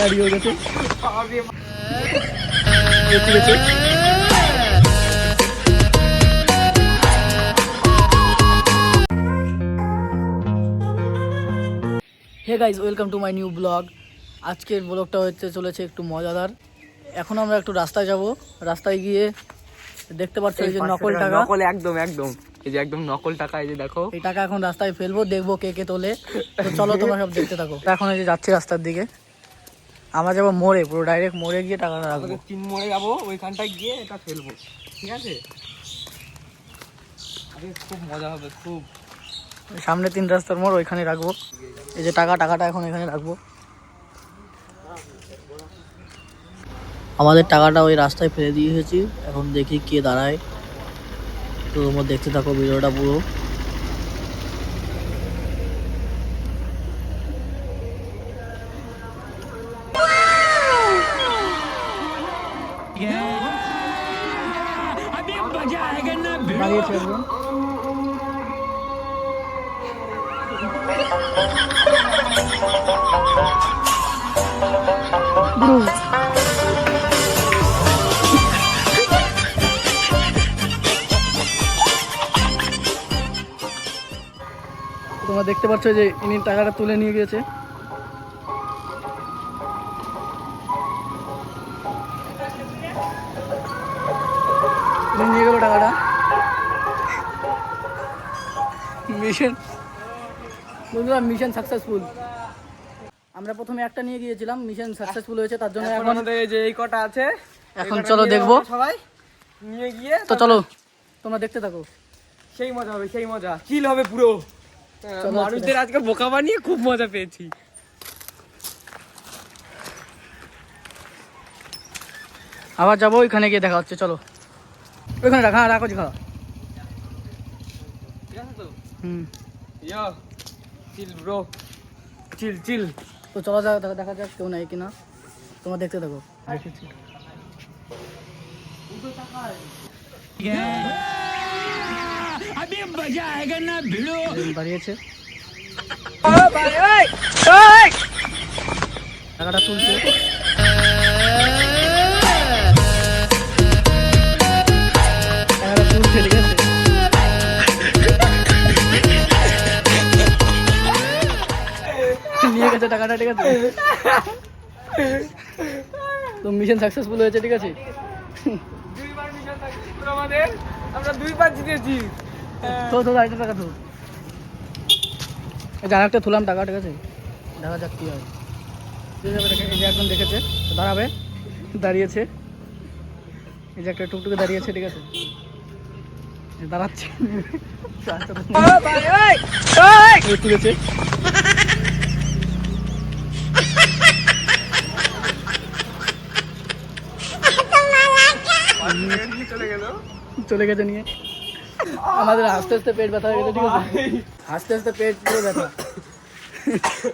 দাঁড়িয়ে গেছে। ঠিক আছে hey guys welcome to my new blog আজকের ব্লগটা হচ্ছে চলেছে একটু মজাদার। এখন আমরা একটু রাস্তায় যাব। রাস্তায় গিয়ে দেখতে পাচ্ছ এই যে নকল টাকা। নকল একদম একদম। এই যে একদম নকল টাকা এই যে দেখো। এই টাকা এখন রাস্তায় ফেলব দেখব কে কে তোলে। তো চলো তোমরা সব দেখতে থাকো। এখন এই যে যাচ্ছি রাস্তার দিকে। আমরা যাব মোড়ে পুরো ডাইরেক্ট মোড়ে গিয়ে টাকাটা রাখব তিন মোড়ে যাব ওইখানটায় গিয়ে এটা ফেলব ঠিক আছে? আরে খুব মজা হবে খুব। সামনে তিন রাস্তার মোড় ওইখানে রাখব। এই যে টাকা টাকাটা এখন এখানে রাখব। আমাদের টাকাটা ওই রাস্তায় ফেলে দিয়ে এসেছি। এখন দেখি কে দাঁড়ায়। তো তোমরা দেখতে থাকো ভিডিওটা পুরো। দাঁড়িয়েছে একজন। তোমরা দেখতে পাচ্ছ যে ইনি টাকাটা তুলে নিয়ে গিয়েছে। নিয়ে গেল টাকাটা। মিশন বন্ধুরা মিশন সাকসেসফুল আমরা প্রথমে একটা নিয়ে গিয়েছিলাম মিশন সাকসেসফুল হয়েছে তার জন্য এখন এই যে এই কটা আছে এখন চলো দেখব। সবাই। নিয়ে গিয়ে তো চলো তোমরা দেখতে থাকো। সেই মজা হবে সেই মজা। চিল হবে পুরো। মানুষদের আজকে বোকা বানিয়ে খুব মজা পেয়েছি। আবার যাব ওইখানে গিয়ে দেখা হচ্ছে চলো। ওইখানে রাখা রাখো তো? হুম। ইয়ো চিল ব্রো চিল চিল তো চলো দেখা দেখা- দেখা যাক কেউ নাই কিনা। তোমরা দেখতে থাকো। দেখেছি একজন দাঁড়িয়েছে টাকাটা তুলছে। নিয়ে গেছে টাকাটা ঠিক আছে? তো মিশন সাকসেসফুল হয়েছে ঠিক আছে? দুইবার মিশন সাকসেসফুল আমাদের। আমরা দুইবার জিতেছি। তো তো আরেকটা টাকা তো। এই যে আরেকটা তুলাম টাকা ঠিক আছে? দেখা যাক কি হয়। ঠিক আছে, দেখে- এই যে একজন দেখেছে দাঁড়াবে দাঁড়িয়েছে। এই যে একটা টুকটুকে দাঁড়িয়েছে ঠিক আছে? দাঁড়াচ্ছে। তুলেছে। চলে চলে গেছে নিয়ে। আমাদের আস্তে আস্তে পেট ব্যথা হয়ে গেছে ঠিক আছে? আস্তে আস্তে পেট পুরো ব্যথা।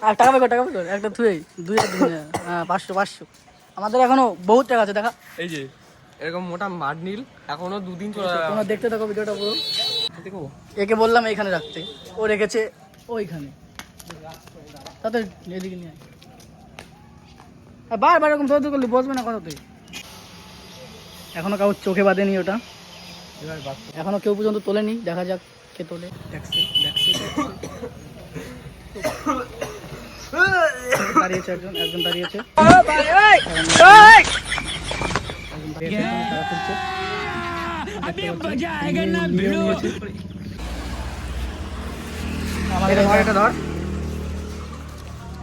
আর টাকা পেকো টাকা পেকো একটা থুয়েই দুই দিন হ্যাঁ পাঁচশো পাঁচশো। আমাদের এখনও বহুত টাকা আছে দেখা। এই যে এরকম মোটা মাড নীল এখনও দুদিন চলে তোমরা দেখতে থাকো ভিডিওটা পুরো। একে বললাম এইখানে রাখতে। ও রেখেছে ওইখানে। তাতে এদিকে নিয়ে আয়। আর বারবার এরকম তোর করলে বসবে না কথাতে এখনও কাউ চোখে বাঁধেনি ওটা। এবার এখনও কেউ পর্যন্ত তোলেনি দেখা যাক কে তোলে। দেখছে দেখছে দেখছে। দাঁড়িয়েছে একজন একজন দাঁড়িয়েছে।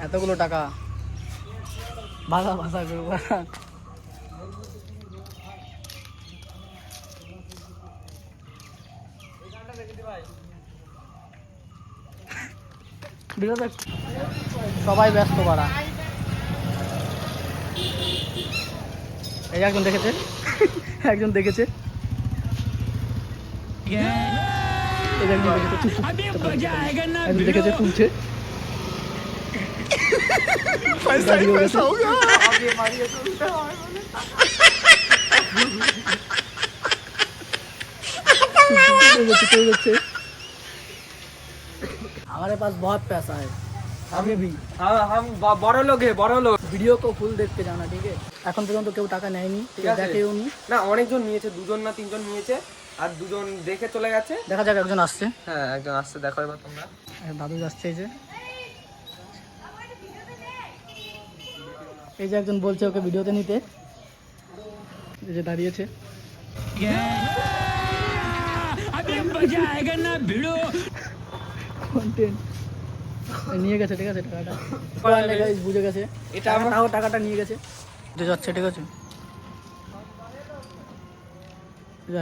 এতগুলো টাকা। ভাষা ভাষা করব ভিডিওটা সবাই ব্যস্ত করা এই একজন দেখেছে। একজন দেখেছে। দেখেছে। তুলছে हमारे पास बहुत पैसा है আমি भी हम हम ब- বড় লোক হে বড় লোক ভিডিও কো ফুল দেখতে জানা ঠিক আছে এখন পর্যন্ত কেউ টাকা নেয়নি ঠিক আছে। দেখেও নি না অনেকজন নিয়েছে দুজন না তিনজন নিয়েছে আর দুজন দেখে চলে গেছে দেখা যাক একজন আসছে হ্যাঁ একজন আসছে দেখো এবার তোমরা আর দাদু যাচ্ছে এই যে এই যে একজন বলছে ওকে ভিডিওতে নিতে এই যে দাঁড়িয়েছে Content। নিয়ে গেছে ঠিক আছে টাকাটা। বুঝে গেছে। এটা আমার- তাও টাকাটা নিয়ে গেছে। যে যাচ্ছে ঠিক আছে।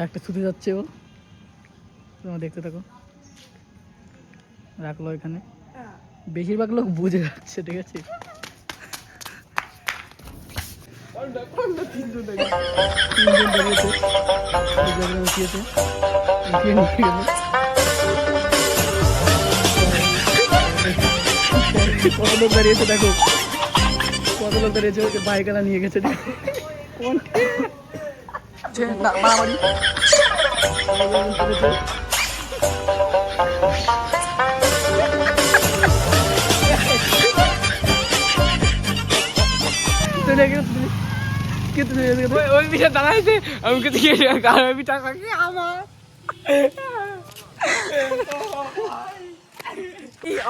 একটা ছুটি যাচ্ছে ও। তোমরা দেখতে থাকো। রাখল এখানে। বেশিরভাগ লোক বুঝে যাচ্ছে ঠিক আছে। তিনজন দাঁড়িয়েছে উঠিয়ে নিয়ে গেল কত লোক দাঁড়িয়েছে দেখো। কত লোক দাঁড়িয়েছে ওই যে নিয়ে গেছে কোন মারামারি? ওই ওই দাঁড়াইছে আমি কিছু আর ওই পিঠা আমার।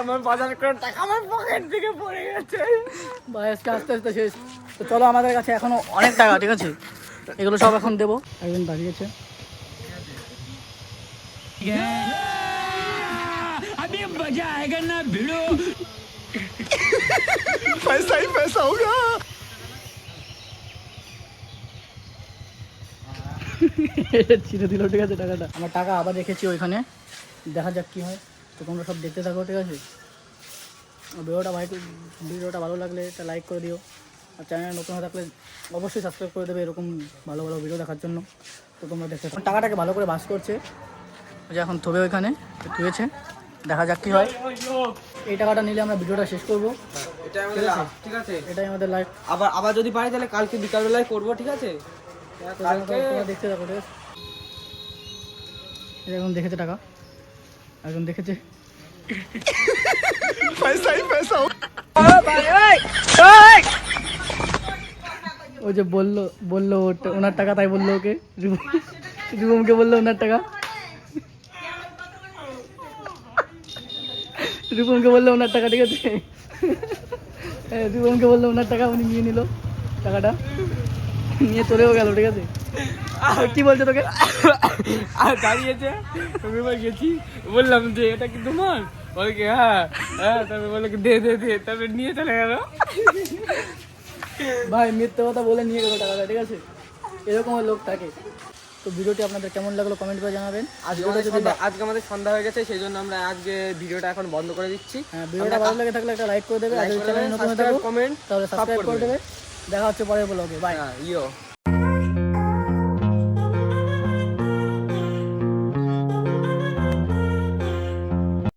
আমার বাজার করে টাকা আমার পকেট থেকে পড়ে গেছে? আস্তে আস্তে শেষ। তো চলো আমাদের কাছে এখনও অনেক টাকা ঠিক আছে? এগুলো সব এখন দেবো। একজন দাঁড়িয়েছে। এটা ছিঁড়ে দিল ঠিক আছে টাকাটা। আমার টাকা আবার রেখেছি ওইখানে। দেখা যাক কি হয়। তো তোমরা সব দেখতে থাকো ঠিক আছে? আর ভিডিওটা ভাই ভিডিওটা ভালো লাগলে একটা লাইক করে দিও। আর চ্যানেল নতুন হয়ে থাকলে অবশ্যই সাবস্ক্রাইব করে দেবে এরকম ভালো ভালো ভিডিও দেখার জন্য। তো তোমরা দেখতে থাকো। টাকাটাকে ভালো করে বাস করছে। যে এখন থবে ওইখানে ধুয়েছে দেখা যাক কি হয়। এই টাকাটা নিলে আমরা ভিডিওটা শেষ করব। এটা আমাদের ঠিক আছে? এটাই আমাদের লাইফ আবার আবার যদি পারি তাহলে কালকে বিকালবেলায় করব ঠিক আছে? দেখতে থাকো ঠিক আছে? এখন দেখেছে টাকা? এখন দেখেছে। ওই যে বলল বলল ওনার টাকা তাই বলল ওকে। রূপমকে বলল ওনার টাকা। রূপমকে বলল ওনার টাকা ঠিক আছে? হ্যাঁ, রূপমকে বলল ওনার টাকা উনি নিয়ে নিল টাকাটা। নিয়ে চলেও গেল ঠিক আছে? কি বলছে তোকে? আর দাঁড়িয়েছে আমি এবার গেছি বললাম যে এটা কি তোমার? বলে কি হ্যাঁ হ্যাঁ তারপরে বলে দে দে দে তারপরে নিয়ে চলে গেল। ভাই মিথ্যে কথা বলে নিয়ে গেলো টাকাটা ঠিক আছে? এরকম লোক থাকে। তো ভিডিওটি আপনাদের কেমন লাগল কমেন্ট করে জানাবেন। আজকে আমাদের সন্ধ্যা আজকে আমাদের সন্ধ্যা হয়ে গেছে সেই জন্য আমরা আজকে ভিডিওটা এখন বন্ধ করে দিচ্ছি। হ্যাঁ ভিডিওটা ভালো লাগে থাকলে একটা লাইক করে দেবে আর চ্যানেল দেবেন নতুন হয়ে সাবস্ক্রাইব কমেন্ট তাহলে সাবস্ক্রাইব করে দেবে। দেখা হচ্ছে পরের ব্লগে বাই হ্যাঁ ইয়ো।